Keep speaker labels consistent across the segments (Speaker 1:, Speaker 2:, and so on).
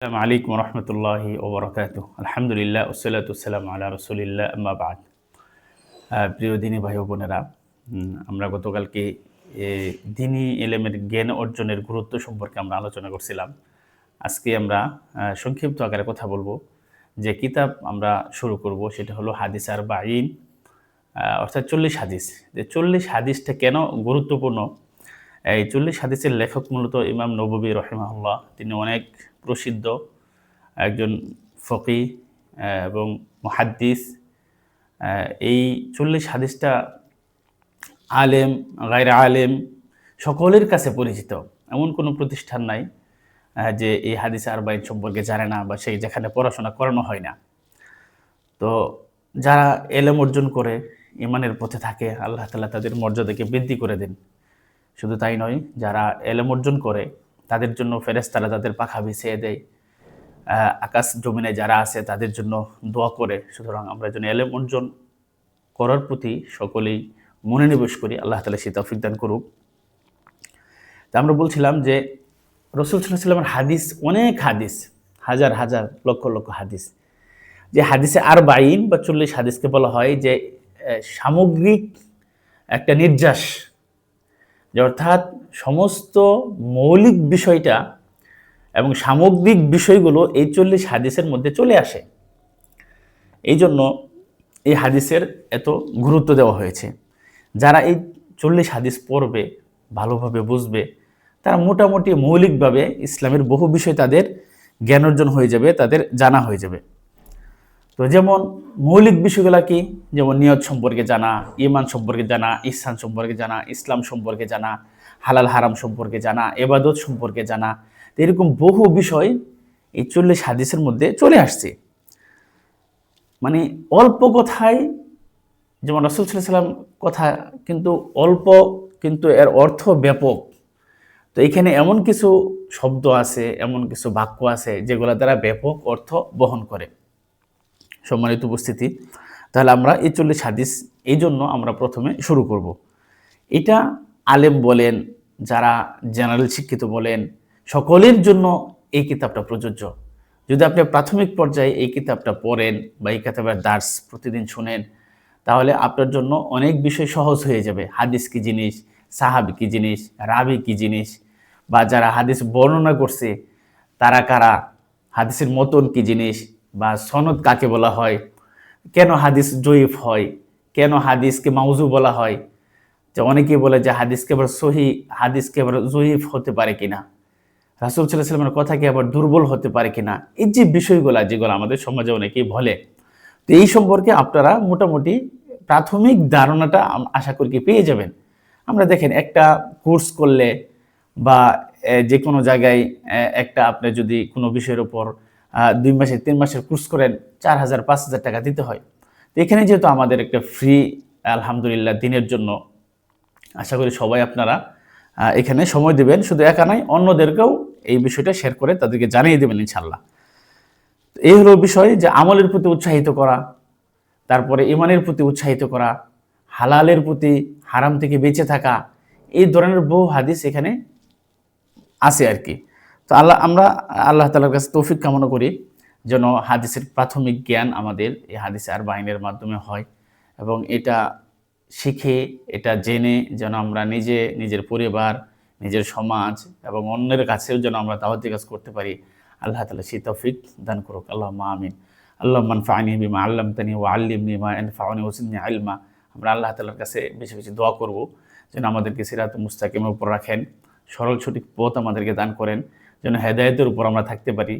Speaker 1: আসসালামু আলাইকুম রহমতুল্লাহি ওবরাকাত আলহামদুলিল্লাহ ওসলাতাম আল্লাহ রসুলিল্লাহ আম্মাবাদ প্রিয় দিনী ভাই বোনেরা আমরা গতকালকে দিনী এলেমের জ্ঞান অর্জনের গুরুত্ব সম্পর্কে আমরা আলোচনা করছিলাম। আজকে আমরা সংক্ষিপ্ত আকারে কথা বলব। যে কিতাব আমরা শুরু করব, সেটা হলো হাদিস আর বাইন অর্থাৎ চল্লিশ হাদিস। যে চল্লিশ হাদিসটা কেন গুরুত্বপূর্ণ? এই চল্লিশ হাদিসের লেখক মূলত ইমাম নববী রহিমাহুল্লাহ। তিনি অনেক প্রসিদ্ধ একজন ফকি এবং মহাদ্দিস। এই চল্লিশ হাদিসটা আলেম, গায়রা আলেম সকলের কাছে পরিচিত। এমন কোনো প্রতিষ্ঠান নাই যে এই হাদিস আর বাইন সম্পর্কে জানে না বা সেই যেখানে পড়াশোনা করানো হয় না। তো যারা এলেম অর্জন করে, ইমানের পথে থাকে, আল্লাহ তালা তাদের মর্যাদাকে বৃদ্ধি করে দেন। শুধু তাই নয়, যারা এলেম অর্জন করে, তাদের জন্য ফেরেস্তারা তাদের পাখা বিছিয়ে দেয়। আকাশ জমিনে যারা আছে, তাদের জন্য দোয়া করে। সুতরাং আমরা যেন এলেম অর্জন করার প্রতি সকলেই মনোনিবেশ করি। আল্লাহ তালা সে তৌফিক দান করুক। তা আমরা বলছিলাম যে, রসুল সাল্লামের হাদিস অনেক হাদিস, হাজার হাজার, লক্ষ লক্ষ হাদিস। যে হাদিসে আর বাইন বা চল্লিশ হাদিসকে বলা হয় যে সামগ্রিক একটা নির্যাস যে অর্থাৎ সমস্ত মৌলিক বিষয়টা এবং সামগ্রিক বিষয়গুলো এই চল্লিশ হাদিসের মধ্যে চলে আসে। এই জন্য এই হাদিসের এত গুরুত্ব দেওয়া হয়েছে। যারা এই চল্লিশ হাদিস পড়বে, ভালোভাবে বুঝবে, তারা মোটামুটি মৌলিকভাবে ইসলামের বহু বিষয় তাদের জ্ঞান অর্জন হয়ে যাবে, তাদের জানা হয়ে যাবে। তো যেমন মৌলিক বিষয়গুলো কি? যেমন নিয়ত সম্পর্কে জানা ইমান সম্পর্কে জানা ইসলাম সম্পর্কে জানা, ইসলাম সম্পর্কে জানা, হালাল হারাম সম্পর্কে জানা, এবাদত সম্পর্কে জানা। তো এরকম বহু বিষয় এই চল্লিশ হাদিসের মধ্যে চলে আসছে। মানে অল্প কথায়, যেমন রসুল সাল্লাম কথা কিন্তু অল্প কিন্তু এর অর্থ ব্যাপক। তো এখানে এমন কিছু শব্দ আছে, এমন কিছু বাক্য আছে যেগুলো দ্বারা ব্যাপক অর্থ বহন করে। সম্মানিত উপস্থিতি, তাহলে আমরা এই চল্লিশ হাদিস এই জন্য আমরা প্রথমে শুরু করব। এটা আলেম বলেন, যারা জেনারেল শিক্ষিত বলেন, সকলের জন্য এই কিতাবটা প্রযোজ্য। যদি আপনি প্রাথমিক পর্যায়ে এই কিতাবটা পড়েন বা এই কিতাবের দার্স প্রতিদিন শুনেন, তাহলে আপনার জন্য অনেক বিষয় সহজ হয়ে যাবে। হাদিস কি জিনিস, সাহাবি কি জিনিস, রাবি কি জিনিস, বা যারা হাদিস বর্ণনা করছে, তারা কারা, হাদিসের মতন কি জিনিস বা সনদ কাকে বলা হয়? কেন হাদিস জয়ীফ হয়? কেন হাদিসকে মাউজু বলা হয়? যে অনেকেই বলে যে হাদিসকে আবার সহি, হাদিসকে আবার জয়ীফ হতে পারে কিনা। রাসুল সাল্লাহ সাল্লামের কথা কি আবার দুর্বল হতে পারে কিনা? এই যে বিষয়গুলো যেগুলো আমাদের সমাজে অনেকেই বলে, তো এই সম্পর্কে আপনারা মোটামুটি প্রাথমিক ধারণাটা আশা করি কি পেয়ে যাবেন। আমরা দেখেন, একটা কোর্স করলে বা যে কোনো জায়গায় একটা আপনি যদি কোনো বিষয়ের উপর দুই মাসের তিন মাসের কোর্স করেন চার হাজার, পাঁচ হাজার টাকা দিতে হয়। তো এখানে যেহেতু আমাদের একটা ফ্রি আলহামদুলিল্লাহ, দিনের জন্য, আশা করি সবাই আপনারা এখানে সময় দেবেন। শুধু একা নয়, অন্যদেরকেও এই বিষয়টা শেয়ার করে তাদেরকে জানিয়ে দেবেন ইনশাল্লাহ এই হলো বিষয় যে আমলের প্রতি উৎসাহিত করা, তারপরে ইমানের প্রতি উৎসাহিত করা, হালালের প্রতি হারাম থেকে বেঁচে থাকা, এই ধরনের বহু হাদিস এখানে আছে আর কি। তো আল্লাহ, আমরা আল্লাহ তালার কাছে তৌফিক কামনা করি যেন হাদিসের প্রাথমিক জ্ঞান আমাদের এই হাদিস আর বাইনের মাধ্যমে হয় এবং এটা শিখে, এটা জেনে যেন আমরা নিজে, নিজের পরিবার, নিজের সমাজ এবং অন্যের কাছেও যেন আমরা দাওয়াতি কাজ করতে পারি। আল্লাহ তালা সেই তৌফিক দান করুক। আল্লাহ মা আমিন। আল্লাহ মানফানি বিমা আল্লাম তানি ও আল্লিমনি মা এনফাউনি ওসিনী আলমা আমরা আল্লাহ তালার কাছে বেশি বেশি দোয়া করব যেন আমাদেরকে সিরাত মুস্তাকিমের উপর রাখেন। সরল সঠিক পথ আমাদেরকে দান করেন। যেন হেদায়তের উপর আমরা থাকতে পারি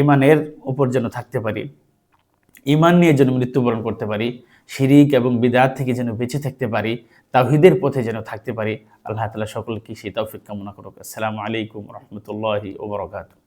Speaker 1: ইমানের উপর যেন থাকতে পারি ইমান নিয়ে যেন মৃত্যুবরণ করতে পারি, শিরিক এবং বিদাত থেকে যেন বেঁচে থাকতে পারি তাহিদের পথে যেন থাকতে পারি, আল্লাহ তালা সকলকে সেই তৌফিক কামনা করুক। আসসালামু আলাইকুম রহমতুল্লাহি ওবরাকাতু